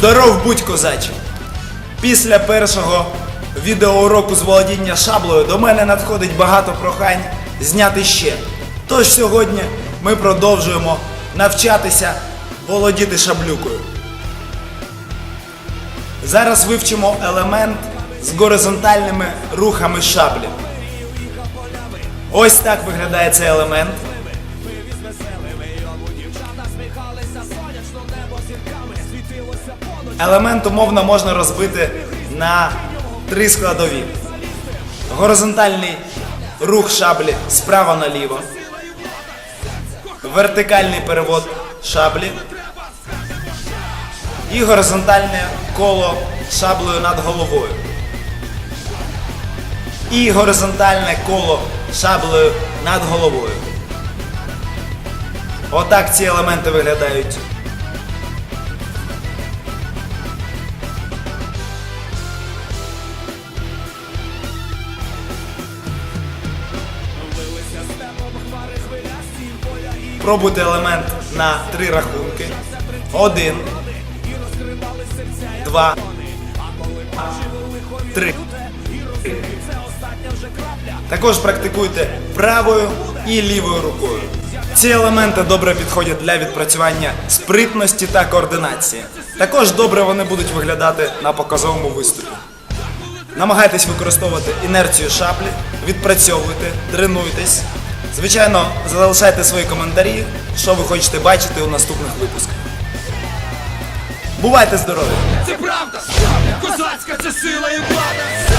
Здоров будь козаче! Після першого відеоуроку з володіння шаблею до мене надходить багато прохань зняти ще. Тож сьогодні ми продовжуємо навчатися володіти шаблюкою. Зараз вивчимо елемент з горизонтальними рухами шаблі. Ось так виглядає цей елемент. Елемент умовно можна розбити на три складові. Горизонтальний рух шаблі справа наліво. Вертикальний перевод шаблі. І горизонтальне коло шаблею над головою. І горизонтальне коло шаблею над головою. Отак ці елементи виглядають. Пробуйте елемент на три рахунки. Один. Два. Три. Також практикуйте правою і лівою рукою. Ці елементи добре підходять для відпрацювання спритності та координації. Також добре вони будуть виглядати на показовому виступі. Намагайтесь використовувати інерцію шаблі, відпрацьовуйте, тренуйтесь. Звичайно, залишайте свої коментарі, що ви хочете бачити у наступних випусках. Бувайте здорові! Це правда, козацька це сила і влада.